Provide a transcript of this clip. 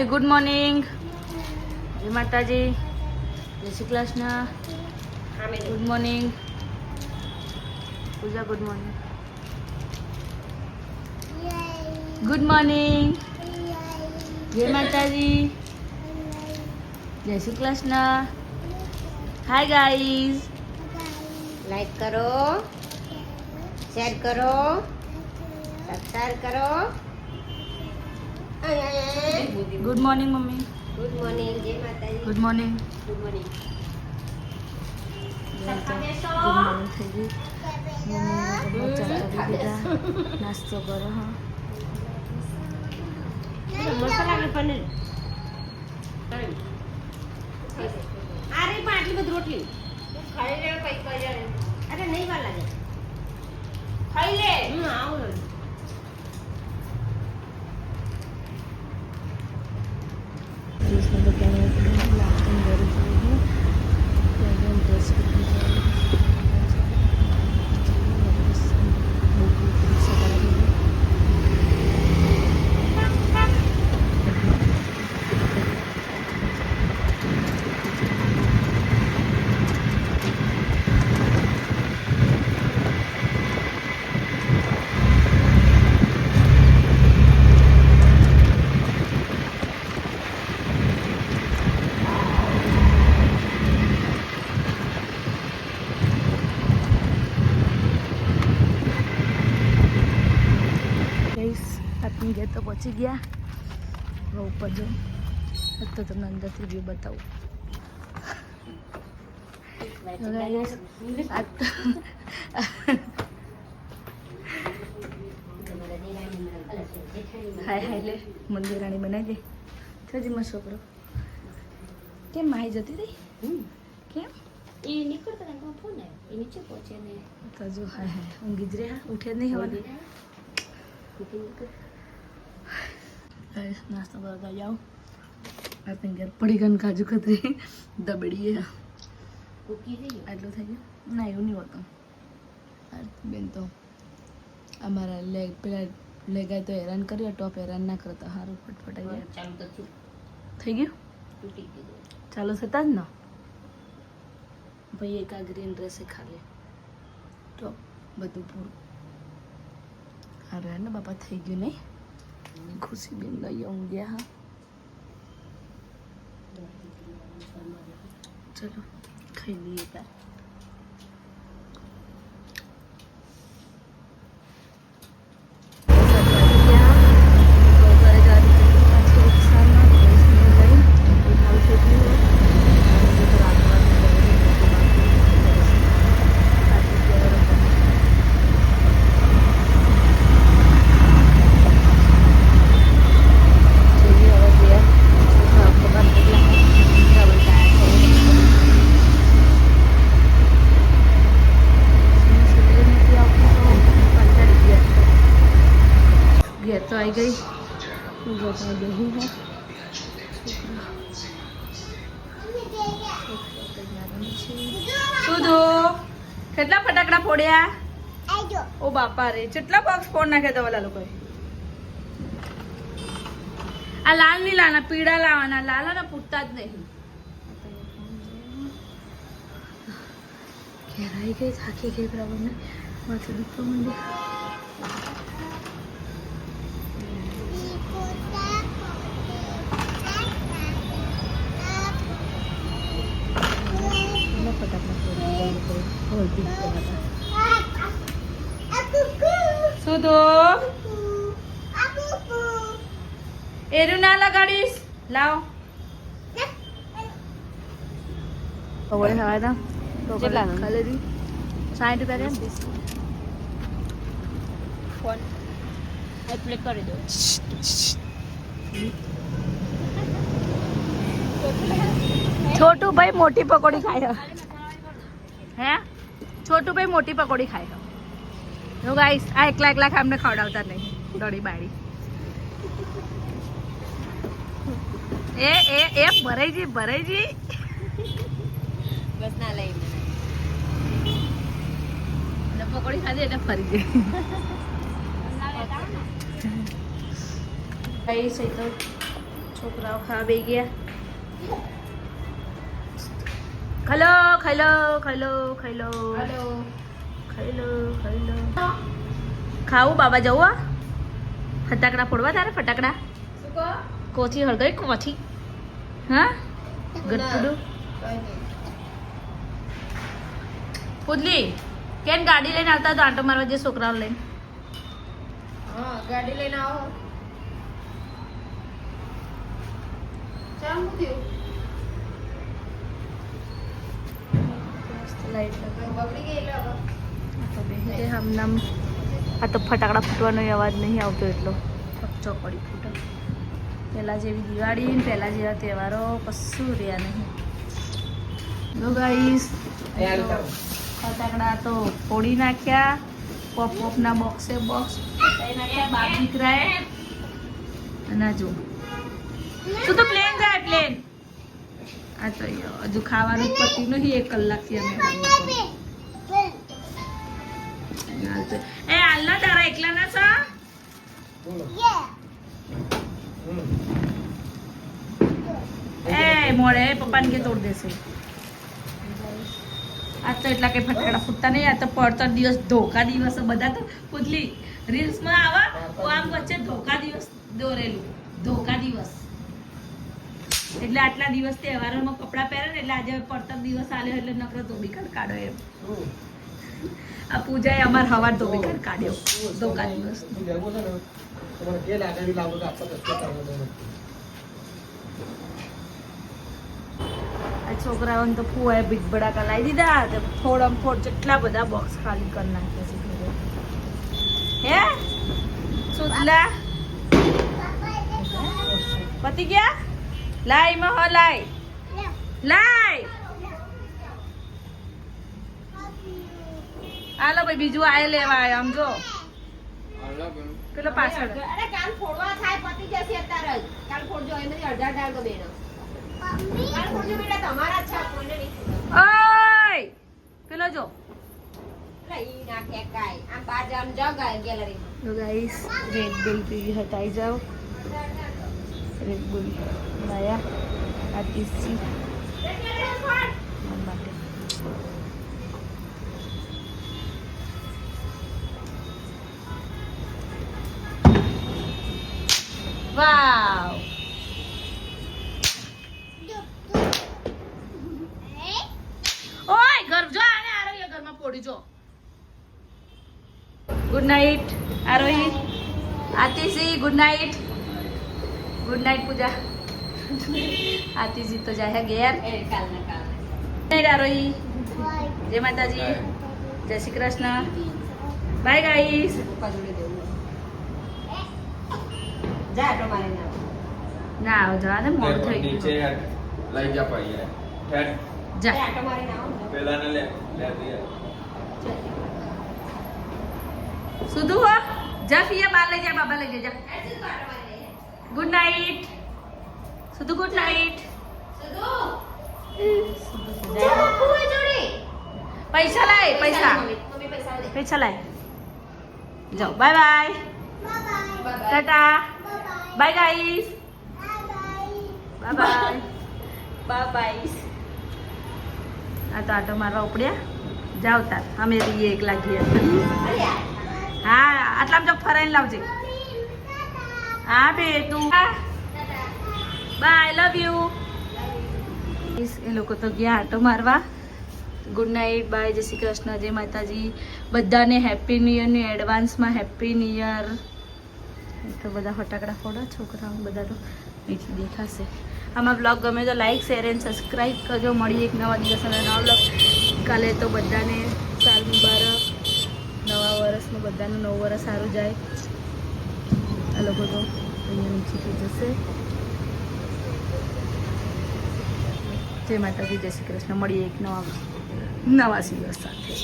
ભાઈ good morning જય માતાજી જય Shri Krishna good morning Pooja good morning good morning જય માતાજી જય Shri Krishna hi guys like કરો શેર કરો સબસ્ક્રાઇબ કરો good morning mummy good morning જય માતાજી good morning good morning good morning થઈ ગઈ મમ્મી ચા કરી દીધા નાસ્તો કરો હા મસ્ત લાગે પનીર આ રે પણ આટલી બધી રોટલી ખાઈ લે કઈ કરી અરે નહીં વાર લાગે ખાઈ લે હમ આવું પહોંચી ગયા. હવે ઉપર જો તો તમને અંદરથી વ્યૂ બતાવું. હાય હાય લે મંદિર રાણી બનાવી દે. થજી માં છોકરો. કેમ માહી જતી હતી કેમ? એ નીકળતો ને ફોન આવ્યો. એ નીચે પહોંચે ને તો જો હાય હાય ઊંઘી જ રહ્યા. ઉઠે જ નહીં હવે ગાઈસ નાસ્તો કરતા જાઓ આપણે ઘેર પડી ગન કાજુ કતરી દબડીએ કૂકી થઈ ગયું આટલું થઈ ગયું ના એવું નહીં હોતું આ બેન તો અમારા લેગ પેલા લેગાય તો હેરાન કર્યો ટોપ હેરાન ના કરતા સારું ફટફટાઈ જાય ચાલુ તો થયું થઈ ગયું તૂટી ગયું ચાલુ થતા જ ને ભાઈ એક આ ગ્રીન ડ્રેસે ખાલી ટોપ બધું પૂરું હારું ને બાપા થઈ ગયું નહીં ખુશી બેન લઈ ઊંઘ્યા હા ચલો ખાઈ લઈએ તાર ઘેર તો આવી ગઈ. બેહી હે સુધો કેટલા ફટાકડા ફોડ્યા? ઓ બાપા રે કેટલા બોક્સ ફોડ નાખ્યા હતા ઓલા લોકોએ? આ લાલની લાના પીળા લાવવાના લાલાના પૂરતા જ નહીં. ઘેરાઈ ગઈ થાકી ગઈ બરાબર ને માથું દુખવા માંડી કેટલા ફટાકડા ફોડ્યા શું તો એરું ના લગાડીશ. લાવો. હવે હવા દા કેટલાનું? ખાલી સાઠ રૂપિયા દે ફોન. એપ્લે કરી દો છોટુ ભાઈ મોટી પકોડી ખાય હે? છોટું ભાઈ મોટી પકોડી ખાય ગાઈસ આ એકલા એકલા ખામને ખવડાવતા નહીં. દોડી બાળી. એ એ એ ભરાઈજી ભરાઈજી બસ ના લઈ એટલે પકોડી ખાધી એટલે ફરી ગઈ. ગાઈસ છે તો છોકરાઓ ખાવા બે ગયા. ખલો ખલો ખલો ખલો. ખલો. ખલો ખાવું બાબા જવું આ? ફટાકડા ફોડવા તારે ફટાકડા? કોથી હળગઈ કોથી? હા? ગટુડું પુદલી કેમ ગાડી લઈને આવતા તો આંટો મારવા જે છોકરાઓ લઈને? હા ગાડી લઈને આવો. ચાલ આ તો ફટાકડા ફૂટવાનો અવાજ નહીં આવતો એટલો. ચોકડી ફૂટે. પહેલાં જેવી દિવાળી ને પહેલાં જેવા તહેવારો કશું રહ્યા નહીં. ગાઈસ ફટાકડા તો ફોડી નાખ્યા પોપ પોપના બોક્સે બોક્સ નાખ્યા બાપ દીકરાએ. અને જો. શું તો પ્લેન જાય પ્લેન આ તો હજુ ખાવાનું પતિ નહીં એક કલાકથી અમે એ હાલના તારા એકલા ના સા એ મોડે પપ્પાને કે તોડ દેશે. આ તો એટલા કઈ ફટાકડા ફૂટતા નહીં, આ તો પડતો દિવસ ધોકા દિવસ બધા તો પુતલી રીલ્સમાં આવા આમ વચ્ચે ધોકા દિવસ દોરેલું. ધોકા દિવસ. એટલે આટલા દિવસ તહેવારોમાં કપડાં પહેરે ને એટલે આજે પડતર દિવસ આવ્યો એટલે નકરો ધોબી કાઢ કાઢો એમ. આ પૂજાએ અમાર હવાર તો બેકાર કાઢ્યો. તો કાઢ્યો છોકરાઓને તો ફુવાએ બીજ બડાકા લાવી દીધા તો થોડમ થોડ જેટલા બધા બોક્સ ખાલી કરી નાખ્યા છે હે? સુતલા પતી ગયા? લાય, મહો લાઈ લાય. હાલો ભાઈ બીજું આય લેવા આય આમ જો પેલો પાછળ. અરે કાલ ફોડવા થાય પતી જશે અત્યારે જ. કાલ ફોડજો એમાંથી અડધા ડાળ તો બેનો. કાલ ફોડજો બેટા તમારા છે કોઈને નહીં ઓય! પેલો જો. લઈ ઈ ના ઠેકાય આમ જવાનું જાઓ ગા- ગેલેરીમાં. તો ગાઈસ રેડ બુલ પીવી હટાઈ જાવ રેડ બુલ લાયા. આ તીસી. Good night Aarohi Atishi good night good night Pooja Atishi તો જાય ઘેર એ કાલના કાલના. ગુડ નાઇટ આરોહી જય માતાજી જય શ્રી કૃષ્ણ બાય ગાઈસ પપ્પા જોડે દેવું. જા આટો મારીને આવ. ના આવો જવા દે મોડું થઈ નીચે ગયું લઈ જા પાઈએ ઠેઠ જા જા આટો મારીને આવો ને. પેલાને લે લે દે સુધુ હો જા ફિયા બાર લઈ જા બાબા લઈ જા જા આટલું જ આટો મારીને. ગુડ નાઇટ સુધુ ગુડ નાઇટ સુધુ. સુધુ જા ફુવા જોડે. પૈસા લાય પૈસા મમ્મી, મમ્મી પૈસા દે. પૈસા લાય જાઓ bye bye Bye-bye. Tata bye guys bye bye bye bye આ તો આટો મારવા ઉપડ્યા જાઓ તાર અમે રહીએ એકલા ઘેર અરે યાર. હા, આટલામાં જો ફરાઈને લાવજે. હા બે તું બાય લવ યુ એ લોકો તો ગયા આટો મારવા. ગુડ નાઇટ બાય જય શ્રી કૃષ્ણ, જય માતાજી. બધાને હેપી ન્યુ યરની એડવાન્સમાં હેપી ન્યુ એ તો બધા ફટાકડા ફોડો, છોકરાઓ બધા તો અહીંથી દેખાશે. આમાં બ્લોગ ગમે તો લાઈક શેર એન્ડ સબસ્ક્રાઈબ કરજો. મળી એક નવા દિવસ નવા બ્લોગ કાલે તો બધાને બધાનું નવું વર્ષ સારું જાય. આ લોકો તો અહીંયા નીચેથી જશે. જય માતાજી, જય શ્રી કૃષ્ણ. મળીએ એક નવા નવા દિવસ સાથે.